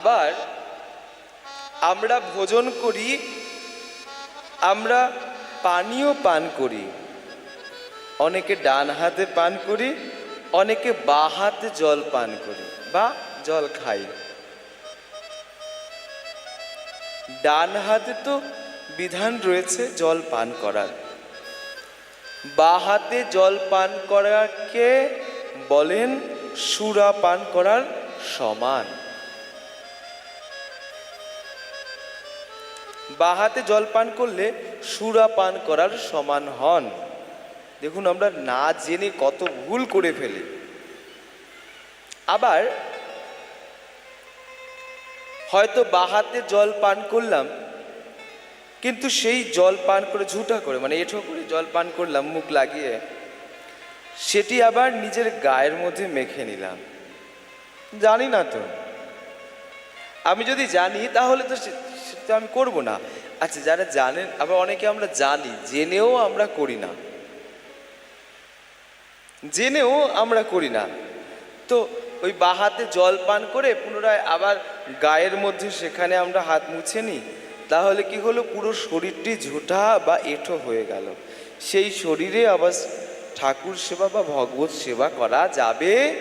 আবার আমরা ভোজন করি, আমরা পানীয় পান করি। অনেকে ডান হাতে পান করি, অনেকে বা হাতে জল পান করি বা জল খাই। ডান হাতে তো বিধান রয়েছে জল পান করার। বা হাতে জল পান করাকে বলেন সুরা পান করার সমান। বা হাতে জল পান করলে সুরা পান করার সমান হন। দেখুন, আমরা না জেনে কত ভুল করে ফেলি। আবার হয়তো বা হাতে জল পান করলাম, কিন্তু সেই জল পান করে ঝুটা করে মানে এঠো করে জল পান করলাম, মুখ লাগিয়ে, সেটি আবার নিজের গায়ের মধ্যে মেখে নিলাম। জানি না তো। আমি যদি জানি, তাহলে তো সেটা আমি করব না। আচ্ছা যারা জানেন, আবার অনেকে আমরা জানি, জেনেও আমরা করি না। জেনেও আমরা করি না। তো ওই বা হাতে জল পান করে পুনরায় আবার গায়ের মধ্যে সেখানে আমরা হাত মুছে নিই তাহলে কি হলো? পুরো শরীরটি ঝোঁটা বা এঁঠো হয়ে গেল। সেই শরীরে আবার ঠাকুর সেবা বা ভগবত সেবা করা যাবে